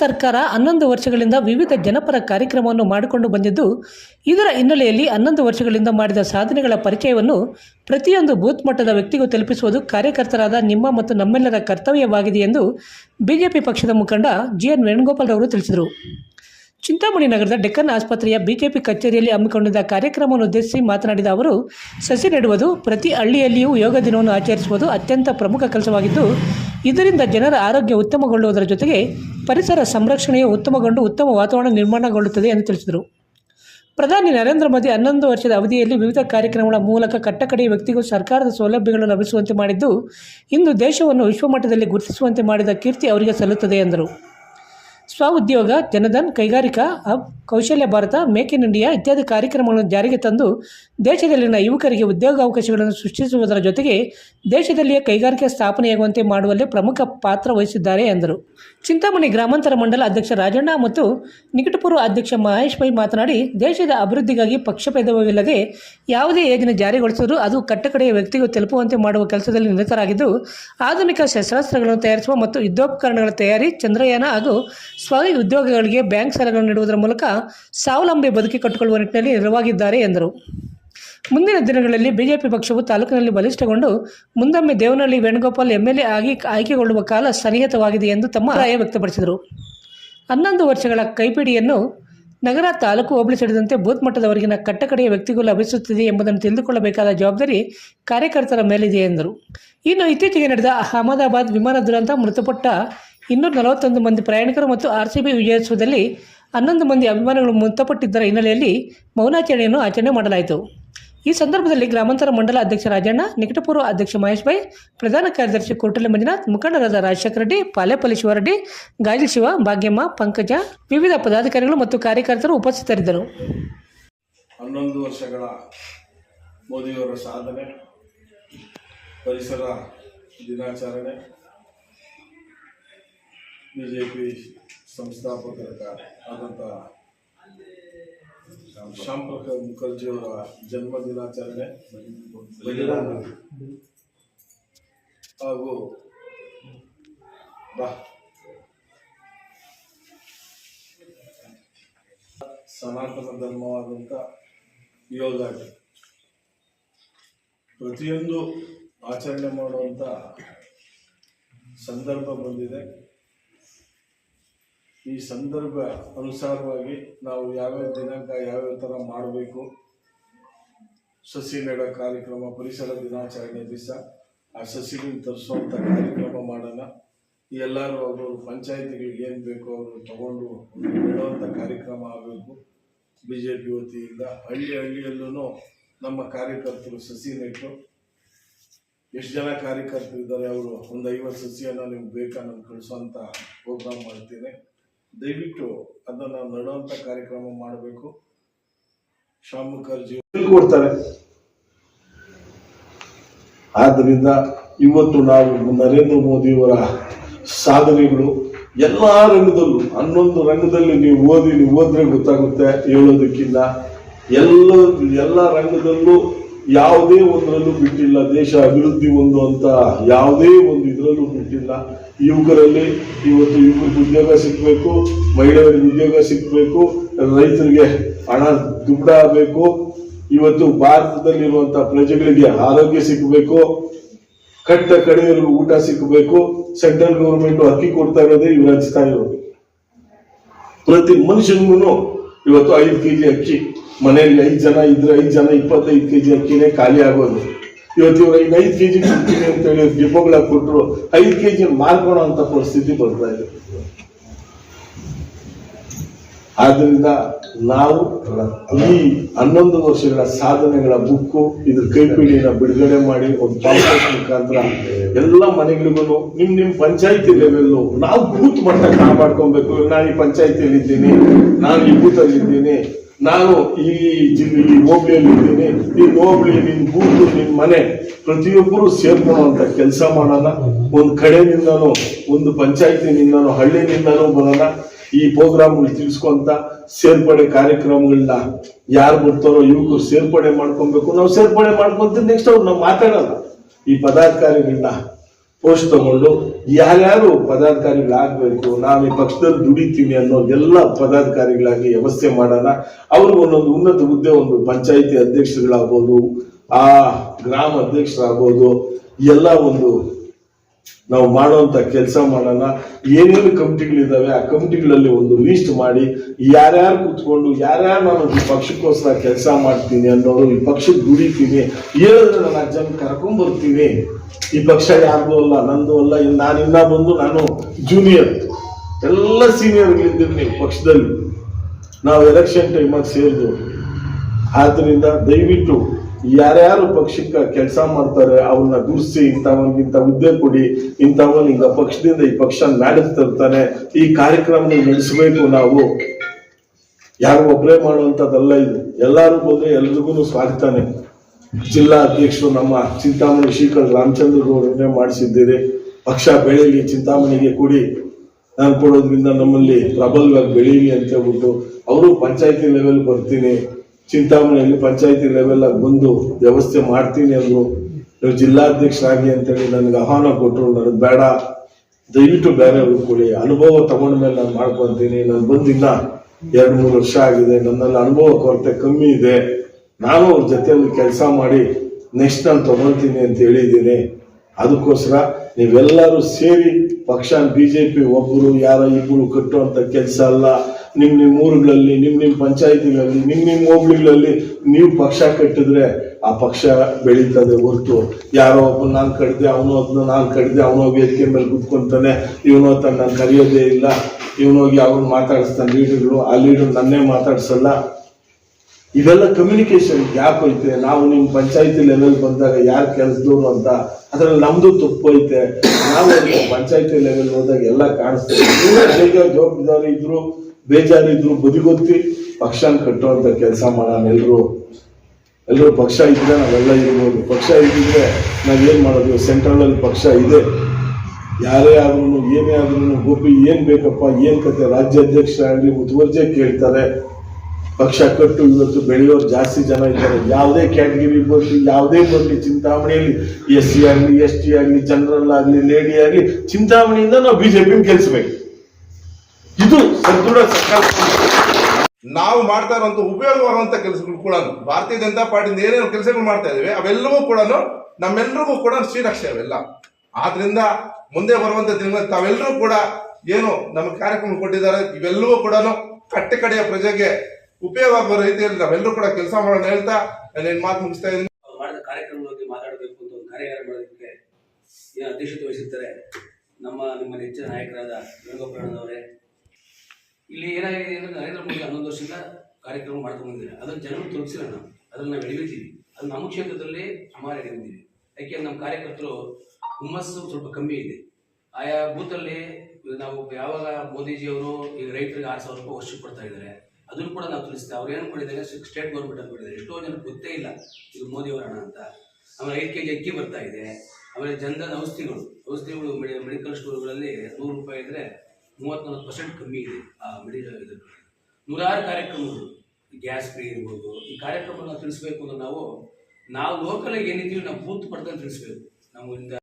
ಸರ್ಕಾರ ಹನ್ನೊಂದು ವರ್ಷಗಳಿಂದ ವಿವಿಧ ಜನಪರ ಕಾರ್ಯಕ್ರಮವನ್ನು ಮಾಡಿಕೊಂಡು ಬಂದಿದ್ದು, ಇದರ ಹಿನ್ನೆಲೆಯಲ್ಲಿ ಹನ್ನೊಂದು ವರ್ಷಗಳಿಂದ ಮಾಡಿದ ಸಾಧನೆಗಳ ಪರಿಚಯವನ್ನು ಪ್ರತಿಯೊಂದು ಬೂತ್ ಮಟ್ಟದ ವ್ಯಕ್ತಿಗೂ ತಲುಪಿಸುವುದು ಕಾರ್ಯಕರ್ತರಾದ ನಿಮ್ಮ ಮತ್ತು ನಮ್ಮೆಲ್ಲರ ಕರ್ತವ್ಯವಾಗಿದೆ ಎಂದು ಬಿಜೆಪಿ ಪಕ್ಷದ ಮುಖಂಡ ಜಿ ಎನ್ ವೇಣುಗೋಪಾಲ್ ಅವರು ತಿಳಿಸಿದರು. ಚಿಂತಾಮಣಿ ನಗರದ ಡೆಕ್ಕನ್ ಆಸ್ಪತ್ರೆಯ ಬಿಜೆಪಿ ಕಚೇರಿಯಲ್ಲಿ ಹಮ್ಮಿಕೊಂಡಿದ್ದ ಕಾರ್ಯಕ್ರಮವನ್ನು ಉದ್ದೇಶಿಸಿ ಮಾತನಾಡಿದ ಅವರು, ಸಸಿ ನೆಡುವುದು ಪ್ರತಿ ಹಳ್ಳಿಯಲ್ಲಿಯೂ ಯೋಗ ದಿನವನ್ನು ಆಚರಿಸುವುದು ಅತ್ಯಂತ ಪ್ರಮುಖ ಕೆಲಸವಾಗಿದ್ದು ಇದರಿಂದ ಜನರ ಆರೋಗ್ಯ ಉತ್ತಮಗೊಳ್ಳುವುದರ ಜೊತೆಗೆ ಪರಿಸರ ಸಂರಕ್ಷಣೆಯು ಉತ್ತಮಗೊಂಡು ಉತ್ತಮ ವಾತಾವರಣ ನಿರ್ಮಾಣಗೊಳ್ಳುತ್ತದೆ ಎಂದು ತಿಳಿಸಿದರು. ಪ್ರಧಾನಿ ನರೇಂದ್ರ ಮೋದಿ ಹನ್ನೊಂದು ವರ್ಷದ ಅವಧಿಯಲ್ಲಿ ವಿವಿಧ ಕಾರ್ಯಕ್ರಮಗಳ ಮೂಲಕ ಕಟ್ಟಕಡೆಯ ವ್ಯಕ್ತಿಗೂ ಸರ್ಕಾರದ ಸೌಲಭ್ಯಗಳನ್ನು ಲಭಿಸುವಂತೆ ಮಾಡಿದ್ದು, ಇಂದು ದೇಶವನ್ನು ವಿಶ್ವಮಟ್ಟದಲ್ಲಿ ಗುರುತಿಸುವಂತೆ ಮಾಡಿದ ಕೀರ್ತಿ ಅವರಿಗೆ ಸಲ್ಲುತ್ತದೆ ಎಂದರು. ಸ್ವಉದ್ಯೋಗ, ಜನಧನ್, ಕೈಗಾರಿಕಾ, ಹಬ್, ಕೌಶಲ್ಯ ಭಾರತ, ಮೇಕ್ ಇನ್ ಇಂಡಿಯಾ ಇತ್ಯಾದಿ ಕಾರ್ಯಕ್ರಮಗಳನ್ನು ಜಾರಿಗೆ ತಂದು ದೇಶದಲ್ಲಿನ ಯುವಕರಿಗೆ ಉದ್ಯೋಗಾವಕಾಶಗಳನ್ನು ಸೃಷ್ಟಿಸುವುದರ ಜೊತೆಗೆ ದೇಶದಲ್ಲಿಯೇ ಕೈಗಾರಿಕೆ ಸ್ಥಾಪನೆಯಾಗುವಂತೆ ಮಾಡುವಲ್ಲಿ ಪ್ರಮುಖ ಪಾತ್ರ ವಹಿಸಿದ್ದಾರೆ ಎಂದರು. ಚಿಂತಾಮಣಿ ಗ್ರಾಮಾಂತರ ಮಂಡಲ ಅಧ್ಯಕ್ಷ ರಾಜಣ್ಣ ಮತ್ತು ನಿಕಟಪೂರ್ವ ಅಧ್ಯಕ್ಷ ಮಹೇಶ್ ಪೈ ಮಾತನಾಡಿ, ದೇಶದ ಅಭಿವೃದ್ಧಿಗಾಗಿ ಪಕ್ಷಭೇದವಿಲ್ಲದೆ ಯಾವುದೇ ಯೋಜನೆ ಜಾರಿಗೊಳಿಸಿದರೂ ಅದು ಕಟ್ಟಕಡೆಯ ವ್ಯಕ್ತಿಗೂ ತಲುಪುವಂತೆ ಮಾಡುವ ಕೆಲಸದಲ್ಲಿ ನಿರತರಾಗಿದ್ದು, ಆಧುನಿಕ ಶಸ್ತ್ರಾಸ್ತ್ರಗಳನ್ನು ತಯಾರಿಸುವ ಮತ್ತು ಯುದ್ಧೋಪಕರಣಗಳ ತಯಾರಿ, ಚಂದ್ರಯಾನ ಹಾಗೂ ಸ್ವಯಂ ಉದ್ಯೋಗಗಳಿಗೆ ಬ್ಯಾಂಕ್ ಸಾಲಗಳನ್ನು ನೀಡುವುದರ ಮೂಲಕ ಸ್ವಾವಲಂಬಿ ಬದುಕಿ ಕಟ್ಟಿಕೊಳ್ಳುವ ನಿಟ್ಟಿನಲ್ಲಿ ನೆರವಾಗಿದ್ದಾರೆ ಎಂದರು. ಮುಂದಿನ ದಿನಗಳಲ್ಲಿ ಬಿಜೆಪಿ ಪಕ್ಷವು ತಾಲೂಕಿನಲ್ಲಿ ಬಲಿಷ್ಠಗೊಂಡು ಮುಂದೊಮ್ಮೆ ದೇವನಹಳ್ಳಿ ವೇಣುಗೋಪಾಲ್ ಎಂಎಲ್ಎ ಆಗಿ ಆಯ್ಕೆಗೊಳ್ಳುವ ಕಾಲ ಸನ್ನಿಹಿತವಾಗಿದೆ ಎಂದು ತಮ್ಮ ಅಭಿಪ್ರಾಯ ವ್ಯಕ್ತಪಡಿಸಿದರು. ಹನ್ನೊಂದು ವರ್ಷಗಳ ಕೈಪಿಡಿಯನ್ನು ನಗರ ತಾಲೂಕು ಹೋಬಳಿ ಸೇರಿದಂತೆ ಬೂತ್ ಮಟ್ಟದವರೆಗಿನ ಕಟ್ಟಕಡೆಯ ವ್ಯಕ್ತಿಗೂ ಲಭಿಸುತ್ತಿದೆ ಎಂಬುದನ್ನು ತಿಳಿದುಕೊಳ್ಳಬೇಕಾದ ಜವಾಬ್ದಾರಿ ಕಾರ್ಯಕರ್ತರ ಮೇಲಿದೆ ಎಂದರು. ಇನ್ನು ಇತ್ತೀಚೆಗೆ ನಡೆದ ಅಹಮದಾಬಾದ್ ವಿಮಾನ ದುರಂತ ಮೃತಪಟ್ಟ ಇನ್ನೂರ ನಲವತ್ತೊಂದು ಮಂದಿ ಪ್ರಯಾಣಿಕರು ಮತ್ತು ಆರ್ ಸಿ ಬಿ ವಿಜಯೋತ್ಸವದಲ್ಲಿ ಹನ್ನೊಂದು ಮಂದಿ ಅಭಿಮಾನಿಗಳು ಮೃತಪಟ್ಟಿದ್ದರ ಹಿನ್ನೆಲೆಯಲ್ಲಿ ಮೌನಾಚರಣೆಯನ್ನು ಆಚರಣೆ ಮಾಡಲಾಯಿತು. ಈ ಸಂದರ್ಭದಲ್ಲಿ ಗ್ರಾಮಾಂತರ ಮಂಡಲ ಅಧ್ಯಕ್ಷ ರಾಜಣ್ಣ, ನಿಕಟಪೂರ್ವ ಅಧ್ಯಕ್ಷ ಮಹೇಶ್ ಬೈ, ಪ್ರಧಾನ ಕಾರ್ಯದರ್ಶಿ ಕೋಟಲ ಮಂಜುನಾಥ್, ಮುಖಂಡರಾದ ರಾಜಶೇಖರ ರೆಡ್ಡಿ, ಪಾಲೇಪಲ್ಲಿ ಶಿವರೆಡ್ಡಿ ಗಾಜಿ ಶಿವ, ಭಾಗ್ಯಮ್ಮ, ಪಂಕಜ, ವಿವಿಧ ಪದಾಧಿಕಾರಿಗಳು ಮತ್ತು ಕಾರ್ಯಕರ್ತರು ಉಪಸ್ಥಿತರಿದ್ದರು. ಹನ್ನೊಂದು ವರ್ಷಗಳ ಮೋದಿಯವರ ಸಾಧನೆ, ಪರಿಸರ ದಿನಾಚರಣೆ, ಬಿಜೆಪಿ ಸಂಸ್ಥಾಪಕರ ಆದಂಥ ಶ್ಯಾಮ್ ಪ್ರಸಾದ್ ಮುಖರ್ಜಿಯವರ ಜನ್ಮ ದಿನಾಚರಣೆ ಹಾಗೂ ಸನಾತನ ಧರ್ಮವಾದಂಥ ಯೋಗ ಪ್ರತಿಯೊಂದು ಆಚರಣೆ ಮಾಡುವಂಥ ಸಂದರ್ಭ ಬಂದಿದೆ. ಈ ಸಂದರ್ಭ ಅನುಸಾರವಾಗಿ ನಾವು ಯಾವ್ಯಾವ ದಿನಾಂಕ ಯಾವ್ಯಾವ ಥರ ಮಾಡಬೇಕು? ಸಸಿ ನೆಡೋ ಕಾರ್ಯಕ್ರಮ, ಪರಿಸರ ದಿನಾಚರಣೆ ದಿವಸ, ಆ ಸಸಿಗಳನ್ನ ತರಿಸುವಂಥ ಕಾರ್ಯಕ್ರಮ ಮಾಡೋಣ. ಎಲ್ಲರೂ ಅವರು ಪಂಚಾಯತಿಗಳಿಗೆ ಏನು ಬೇಕೋ ಅವರು ತಗೊಂಡು ನೆಡುವಂಥ ಕಾರ್ಯಕ್ರಮ ಆಗಬೇಕು. ಬಿ ಜೆ ಪಿ ವತಿಯಿಂದ ಹಳ್ಳಿ ಹಳ್ಳಿಯಲ್ಲೂ ನಮ್ಮ ಕಾರ್ಯಕರ್ತರು ಸಸಿ ನೆಟ್ಟು, ಎಷ್ಟು ಜನ ಕಾರ್ಯಕರ್ತರು ಇದ್ದಾರೆ ಅವರು? ಒಂದು ಐವತ್ತು ಸಸಿಯನ್ನು ನಿಮ್ಗೆ ಬೇಕಾ? ನಾನು ಕಳಿಸುವಂಥ ಪ್ರೋಗ್ರಾಮ್ ಮಾಡ್ತೀನಿ. ದಯವಿಟ್ಟು ಅದನ್ನು ನಡುವಂಥ ಕಾರ್ಯಕ್ರಮ ಮಾಡಬೇಕು. ಶ್ಯಾಮ್ ಮುಖರ್ಜಿ ಕೊಡ್ತಾರೆ. ಆದ್ದರಿಂದ ಇವತ್ತು ನಾವು ನರೇಂದ್ರ ಮೋದಿಯವರ ಸಾಧನೆಗಳು ಎಲ್ಲ ರಂಗದಲ್ಲೂ, ಹನ್ನೊಂದು ರಂಗದಲ್ಲಿ ನೀವು ಓದಿ, ನೀವು ಓದ್ರೆ ಗೊತ್ತಾಗುತ್ತೆ ಹೇಳೋದಕ್ಕಿಂತ ಎಲ್ಲ ಎಲ್ಲ ರಂಗದಲ್ಲೂ ಯಾವುದೇ ಒಂದರಲ್ಲೂ ಬಿಟ್ಟಿಲ್ಲ, ದೇಶ ಅಭಿವೃದ್ಧಿ ಒಂದು ಅಂತ ಯಾವುದೇ ಒಂದು ಇದರಲ್ಲೂ ಬಿಟ್ಟಿಲ್ಲ. ಯುವಕರಲ್ಲಿ ಇವತ್ತು ಯುವಕರಿಗೆ ಉದ್ಯೋಗ ಸಿಗಬೇಕು, ಮಹಿಳೆಯರಿಗೆ ಉದ್ಯೋಗ ಸಿಗಬೇಕು, ರೈತರಿಗೆ ಹಣ ದುಡ್ಡಾಗಬೇಕು. ಇವತ್ತು ಭಾರತದಲ್ಲಿರುವಂಥ ಪ್ರಜೆಗಳಿಗೆ ಆರೋಗ್ಯ ಸಿಗಬೇಕು, ಕಟ್ಟ ಕಡೆಯಲ್ಲೂ ಊಟ ಸಿಗಬೇಕು, ಸೆಂಟ್ರಲ್ ಗೌರ್ಮೆಂಟ್ ಅಕ್ಕಿ ಕೊಡ್ತಾ ಇರೋದೇ ಇವ್ರು ಹಂಚ್ತಾ ಇರೋದು ಪ್ರತಿ ಮನುಷ್ಯನಿಗೂ ಇವತ್ತು ಐದು ಕೆಜಿ ಅಕ್ಕಿ. ಮನೆಯಲ್ಲಿ ಐದು ಜನ ಇದ್ರೆ ಐದು ಜನ ಇಪ್ಪತ್ತೈದು ಕೆಜಿ ಅಕ್ಕಿನೇ ಖಾಲಿ ಆಗೋದು. ಇವತ್ತು ಇವ್ರು ಐದು ಐದು ಕೆಜಿ ಕೊಡ್ತೀನಿ ಅಂತ ಹೇಳಿ ಡಿಪೋಗಳಾಗ ಕೊಟ್ಟರು ಐದು ಕೆಜಿ ಮಾರ್ಕೋಣ ಅಂತ ಪರಿಸ್ಥಿತಿ ಬರ್ತಾ ಇದೆ. ಆದ್ರಿಂದ ನಾವು ಈ ಹನ್ನೊಂದು ವರ್ಷಗಳ ಸಾಧನೆಗಳ ಬುಕ್ಕು ಇದ್ರ ಕೈಪಿಡಿನ ಬಿಡುಗಡೆ ಮಾಡಿ ಒಂದು ಪಾಂಪ್ಲೆಟ್ ಮುಖಾಂತರ ಎಲ್ಲ ಮನೆಗಳಿಗೂ ನಿಮ್ ನಿಮ್ ಪಂಚಾಯತಿ ಲೆವೆಲ್ಲು ನಾವು ಬೂತ್ ಮಟ್ಟ ಕಾಪಾಡ್ಕೊಬೇಕು. ನಾನು ಈ ಪಂಚಾಯತಿಯಲ್ಲಿ ಇದ್ದೀನಿ, ನಾನು ಈ ಬೂತಲ್ಲಿ ಇದ್ದೀನಿ, ನಾನು ಈ ಜಿಲ್ಲೆ, ಈ ಹೋಬಳಿಯಲ್ಲಿ ಇದ್ದೀನಿ. ಈ ಹೋಬಳಿ ನಿನ್ ಬೂತ್ ನಿನ್ ಮನೆ ಪ್ರತಿಯೊಬ್ಬರು ಸೇರ್ಕೊಳ್ಳುವಂತ ಕೆಲಸ ಮಾಡೋಣ. ಒಂದ್ ಕಡೆಯಿಂದನೂ, ಒಂದು ಪಂಚಾಯತಿನಿಂದನೂ, ಹಳ್ಳಿನಿಂದನೂ ಬರೋಣ. ಈ ಪ್ರೋಗ್ರಾಮ್ ತಿಳಿಸ್ಕೊಂತ ಸೇರ್ಪಡೆ ಕಾರ್ಯಕ್ರಮಗಳನ್ನ ಯಾರು ಬರ್ತಾರೋ ಯುವಕರು ಸೇರ್ಪಡೆ ಮಾಡ್ಕೊಬೇಕು. ನಾವು ಸೇರ್ಪಡೆ ಮಾಡ್ಕೊಂತ ನೆಕ್ಸ್ಟ್ ಅವ್ರು ನಾವು ಮಾತಾಡಲ್ಲ. ಈ ಪದಾಧಿಕಾರಿಗಳನ್ನ ಪೋಸ್ಟ್ ತಗೊಂಡು ಯಾರ್ಯಾರು ಪದಾಧಿಕಾರಿಗಳಾಗಬೇಕು ನಾನು ಈ ಪಕ್ಷದಲ್ಲಿ ದುಡಿತೀನಿ ಅನ್ನೋ ಎಲ್ಲ ಪದಾಧಿಕಾರಿಗಳಾಗಿ ವ್ಯವಸ್ಥೆ ಮಾಡೋಣ. ಅವ್ರಿಗೆ ಒಂದೊಂದು ಉನ್ನತ ಹುದ್ದೆ, ಒಂದು ಪಂಚಾಯಿತಿ ಅಧ್ಯಕ್ಷರುಗಳಾಗ್ಬೋದು, ಆ ಗ್ರಾಮ ಅಧ್ಯಕ್ಷರಾಗ್ಬೋದು, ಎಲ್ಲ ಒಂದು ನಾವು ಮಾಡುವಂತ ಕೆಲಸ ಮಾಡೋಣ. ಏನೇನು ಕಮಿಟಿಗಳಿದ್ದಾವೆ ಆ ಕಮಿಟಿಗಳಲ್ಲಿ ಒಂದು ಲೀಸ್ಟ್ ಮಾಡಿ, ಯಾರ್ಯಾರು ಕೂತ್ಕೊಂಡು, ಯಾರ್ಯಾರು ನಾನು ಈ ಪಕ್ಷಕ್ಕೋಸ್ಕರ ಕೆಲಸ ಮಾಡ್ತೀನಿ ಅನ್ನೋರು ಈ ಪಕ್ಷಕ್ಕೆ ದುಡಿತೀನಿ, ಹೇಳಿದ್ರೆ ನಾನು ಜನ ಕರ್ಕೊಂಡ್ ಬರ್ತೀನಿ. ಈ ಪಕ್ಷ ಯಾರ್ದು ಅಲ್ಲ, ನಂದು ಅಲ್ಲ ನಾನು ಬಂದು ನಾನು ಜೂನಿಯರ್ ಎಲ್ಲ ಸೀನಿಯರ್ಗಳಿದ್ದೀರಿ ನೀವು ಪಕ್ಷದಲ್ಲಿ. ನಾವು ಎಲೆಕ್ಷನ್ ಟೈಮಲ್ಲಿ ಸೇರಿದು ಆದ್ದರಿಂದ ದಯವಿಟ್ಟು ಯಾರ್ಯಾರು ಪಕ್ಷಕ್ಕೆ ಕೆಲಸ ಮಾಡ್ತಾರೆ, ಅವ್ರನ್ನ ಗುರುಸಿ ಇಂಥ ಹುದ್ದೆ ಕೊಡಿ, ಇಂಥವನ್ ಈಗ ಪಕ್ಷದಿಂದ ಈ ಪಕ್ಷ ನಡೆಸ್ತಿರ್ತಾನೆ ಈ ಕಾರ್ಯಕ್ರಮ ನಡೆಸಬೇಕು ನಾವು. ಯಾರು ಒಬ್ಬರೇ ಮಾಡುವಂಥದ್ದಲ್ಲ ಇದು. ಎಲ್ಲಾರು ಹೋದ್ರೆ ಎಲ್ರಿಗೂ ಸ್ವಾಗತಾನೆ. ಜಿಲ್ಲಾ ಅಧ್ಯಕ್ಷರು ನಮ್ಮ ಚಿಂತಾಮಣಿ ಶ್ರೀಕರ್ ರಾಮಚಂದ್ರ ಗೌಡರನ್ನೇ ಮಾಡಿಸಿದ್ದೀರಿ. ಪಕ್ಷ ಬೆಳೀಲಿ, ಚಿಂತಾಮಣಿಗೆ ಕೊಡಿ. ನಾನು ಕೊಡೋದ್ರಿಂದ ನಮ್ಮಲ್ಲಿ ಪ್ರಬಲವಾಗಿ ಬೆಳೀಲಿ ಅಂತ ಹೇಳ್ಬಿಟ್ಟು, ಅವರು ಪಂಚಾಯತಿ ಲೆವೆಲ್ ಬರ್ತೀನಿ. ಚಿಂತಾಮಣಿಯಲ್ಲಿ ಪಂಚಾಯತಿ ಲೆವೆಲ್ ಬಂದು ವ್ಯವಸ್ಥೆ ಮಾಡ್ತೀನಿ ಅಂದ್ರು, ನೀವು ಜಿಲ್ಲಾಧ್ಯಕ್ಷರಾಗಿ ಅಂತೇಳಿ ನನಗೆ ಆಹ್ವಾನ ಕೊಟ್ಟರು ನನಗೆ ಬೇಡ. ದಯವಿಟ್ಟು ಬೇರೆ ಉಳ್ಕೊಳ್ಳಿ ಅನುಭವ ತಗೊಂಡ ಮೇಲೆ ನಾನು ಮಾಡ್ಕೊಂತೀನಿ. ನಾನು ಬಂದಿಲ್ಲ ಎರಡು ಮೂರು ವರ್ಷ ಆಗಿದೆ. ನನ್ನಲ್ಲಿ ಅನುಭವ ಕೊರತೆ ಕಮ್ಮಿ ಇದೆ. ನಾನು ಅವ್ರ ಜೊತೆಯಲ್ಲಿ ಕೆಲಸ ಮಾಡಿ ನೆಕ್ಸ್ಟ್ ನಾನು ತಗೊಳ್ತೀನಿ ಅಂತ ಹೇಳಿದ್ದೀನಿ. ಅದಕ್ಕೋಸ್ಕರ ನೀವೆಲ್ಲರೂ ಸೇರಿ ಪಕ್ಷ, ಬಿಜೆಪಿ ಒಬ್ಬರು ಯಾರೋ ಇಬ್ಬರು ಕಟ್ಟುವಂಥ ಕೆಲಸ ಅಲ್ಲ. ನಿಮ್ ನಿಮ್ಮ ಊರುಗಳಲ್ಲಿ ನಿಮ್ಮ ನಿಮ್ಮ ಪಂಚಾಯತಿಗಳಲ್ಲಿ ನಿಮ್ಮ ನಿಮ್ಮ ಹೋಬಳಿಗಳಲ್ಲಿ ನೀವು ಪಕ್ಷ ಕಟ್ಟಿದ್ರೆ ಆ ಪಕ್ಷ ಬೆಳೀತದೆ ಹೊರತು. ಯಾರೋ ಒಬ್ಬ ನಾನು ಕಡ್ದೆ ಅವನು ಅದನ್ನ ನಾನು ಕಡ್ದೆ ಅವನು ವೇದಿಕೆ ಮೇಲೆ ಕುತ್ಕೊಂತಾನೆ, ಇವನು ತನ್ನ ನಾನು ಕರೆಯೋದೇ ಇಲ್ಲ. ಇವನೋಗಿ ಅವನು ಮಾತಾಡಿಸ್ತಾನೆ, ಲೀಡರ್ಗಳು, ಆ ಲೀಡರ್ ನನ್ನೇ ಮಾತಾಡಿಸಲ್ಲ. ಇವೆಲ್ಲ ಕಮ್ಯುನಿಕೇಶನ್ ಗ್ಯಾಪ್ ಐತೆ. ನಾವು ನಿಮ್ಮ ಪಂಚಾಯತಿ ಲೆವೆಲ್ ಬಂದಾಗ ಯಾರು ಕೆಲಸದವ್ರು ಅಂತ, ಅದ್ರಲ್ಲಿ ನಮ್ದು ತಪ್ಪು ಐತೆ. ನಾವು ಪಂಚಾಯತಿ ಲೆವೆಲ್ ಹೋದಾಗ ಎಲ್ಲ ಕಾಣಿಸ್ತೇವೆ ಜವಾಬ್ದಾರಿ ಇದ್ರು ಬೇಜಾರು ಇದ್ರು ಬದಿಗೊತ್ತಿ ಪಕ್ಷನ ಕಟ್ಟುವಂತ ಕೆಲಸ ಮಾಡೋಣ ಎಲ್ಲರೂ ಎಲ್ಲರೂ ಪಕ್ಷ ಇದ್ರೆ ನಾವೆಲ್ಲ ಇರ್ಬೋದು. ಪಕ್ಷ ಇದ್ದಿದ್ರೆ ನಾವೇನ್ ಮಾಡೋದು? ಸೆಂಟ್ರಲ್ ಅಲ್ಲಿ ಪಕ್ಷ ಇದೆ. ಯಾರೇ ಆದ್ರೂ ಏನೇ ಆದ್ರೂ ಗೋಪಿ ಏನ್ ಬೇಕಪ್ಪ, ಏನ್ ಕತೆ? ರಾಜ್ಯ ಅಧ್ಯಕ್ಷ ಆಗಲಿ, ಮುತುವರ್ಜೆ ಕೇಳ್ತಾರೆ. ಪಕ್ಷ ಕಟ್ಟು, ಇವತ್ತು ಬೆಳೆಯೋರು ಜಾಸ್ತಿ ಜನ ಇದ್ದಾರೆ. ಯಾವುದೇ ಕ್ಯಾಟಗಿರಿ ಬರಲಿ ಯಾವುದೇ ಬರಲಿ ಚಿಂತಾಮಣಿಯಲ್ಲಿ ಎಸ್ ಸಿ ಆಗಲಿ, ಎಸ್ ಟಿ ಆಗಲಿ, ಜನರಲ್ ಆಗಲಿ, ಲೇಡಿ ಆಗಲಿ, ಚಿಂತಾಮಣಿಯಿಂದ ನಾವು ಬಿಜೆಪಿ ಗೆಲ್ಸ್ಬೇಕು. ಇದು ನಾವು ಮಾಡ್ತಾ ಇರುವಂತ ಉಪಯೋಗವಾಗುವಂತ ಕೆಲಸಗಳು ಕೂಡ ಭಾರತೀಯ ಜನತಾ ಪಾರ್ಟಿಯಿಂದ ಏನೇನು ಕೆಲಸಗಳು ಮಾಡ್ತಾ ಇದ್ದೇವೆ, ಅವೆಲ್ಲವೂ ಕೂಡ ನಮ್ಮೆಲ್ಲರಿಗೂ ಕೂಡ ಶ್ರೀರಕ್ಷೆ ಅವೆಲ್ಲ. ಆದ್ರಿಂದ ಮುಂದೆ ಬರುವಂತ ದಿನಗಳಲ್ಲಿ ತಾವೆಲ್ಲರೂ ಕೂಡ ಏನು ನಮ್ಮ ಕಾರ್ಯಕ್ರಮ ಕೊಟ್ಟಿದ್ದಾರೆ, ಇವೆಲ್ಲವೂ ಕೂಡ ಕಟ್ಟೆ ಕಡೆಯ ಪ್ರಜೆಗೆ ಉಪಯೋಗ ಆಗುವ ರೀತಿಯಲ್ಲಿ ನಾವೆಲ್ಲರೂ ಕೂಡ ಕೆಲಸ ಮಾಡೋಣ ಹೇಳ್ತಾ ನಾನು ಮಾತು ಮುಗಿಸ್ತಾ ಇದ್ದೀನಿ. ಮಾಡಿದ ಕಾರ್ಯಕ್ರಮದ ಬಗ್ಗೆ ಮಾತಾಡಬೇಕು ಅಂತ ಒಂದು ಮಾಡೋದಕ್ಕೆ ಏನು ಅಧ್ಯಕ್ಷತೆ ವಹಿಸಿರ್ತಾರೆ? ನಮ್ಮ ನಿಮ್ಮ ನೆಚ್ಚಿನ ನಾಯಕರಾದ ವೇಣುಗೋಪಾಲನವರೇ ಇಲ್ಲಿ ಏನಾಗಿದೆ ಅಂದರೆ ನರೇಂದ್ರ ಮೋದಿ ಹನ್ನೊಂದು ವರ್ಷದಿಂದ ಕಾರ್ಯಕ್ರಮ ಮಾಡ್ಕೊಂಡು ಬಂದಿದ್ದಾರೆ. ಅದನ್ನು ಜನರು ತಲುಪಿಸಿಲ್ಲ ನಾವು. ಅದನ್ನು ನಾವು ಎಳಿಬಿದ್ದೀವಿ ಅದು ನಮ್ಮ ಕ್ಷೇತ್ರದಲ್ಲಿ ಸುಮಾರು ಎಳಿಬಿದ್ದೀವಿ ಯಾಕೆ ನಮ್ಮ ಕಾರ್ಯಕರ್ತರು ಹುಮ್ಮಸ್ಸು ಸ್ವಲ್ಪ ಕಮ್ಮಿ ಇದೆ. ಆಯಾ ಬೂತಲ್ಲಿ ನಾವು ಯಾವಾಗ ಮೋದಿಜಿಯವರು ಈಗ ರೈತರಿಗೆ ಆರು ಸಾವಿರ ರೂಪಾಯಿ ವರ್ಷಕ್ಕೆ ಕೊಡ್ತಾ ಇದ್ದಾರೆ, ಅದನ್ನು ಕೂಡ ನಾವು ತಿಳಿಸ್ತೇವೆ ಅವ್ರು ಏನು ಕೊಟ್ಟಿದ್ದಾರೆ? ಸ್ಟೇಟ್ ಗೌರ್ಮೆಂಟ್ ಅಂತ ಎಷ್ಟೋ ಜನಕ್ಕೆ ಗೊತ್ತೇ ಇಲ್ಲ ಇದು ಮೋದಿಯವರ ಹಣ ಅಂತ. ಆಮೇಲೆ ಐದು ಕೆ ಜಿ ಅಕ್ಕಿ ಬರ್ತಾ ಇದೆ. ಆಮೇಲೆ ಜನಧನ್ ಔಷಧಿಗಳು ಔಷಧಿಗಳು ಮೆಡಿಕಲ್ ಸ್ಟೋರ್ಗಳಲ್ಲಿ ನೂರು ರೂಪಾಯಿ ಇದ್ರೆ ಮೂವತ್ತ್ನಾಲ್ಕು ಪರ್ಸೆಂಟ್ ಕಮ್ಮಿ ಇದೆ ಆ ಮೆಡಿಕಲ್ ಇದು ನೂರಾರು ಕಾರ್ಯಕ್ರಮಗಳು ಗ್ಯಾಸ್ ಫ್ರೀ ಇರ್ಬೋದು, ಈ ಕಾರ್ಯಕ್ರಮಗಳನ್ನ ತಿಳಿಸ್ಬೇಕು ಅಂದ್ರೆ ನಾವು ನಾವು ಲೋಕಲ್ ಏನಿದ್ದೀವಿ, ನಾವು ಬೂತ್ ಪಡ್ಕೊಂಡು ತಿಳಿಸ್ಬೇಕು. ನಾವು ಇಂದ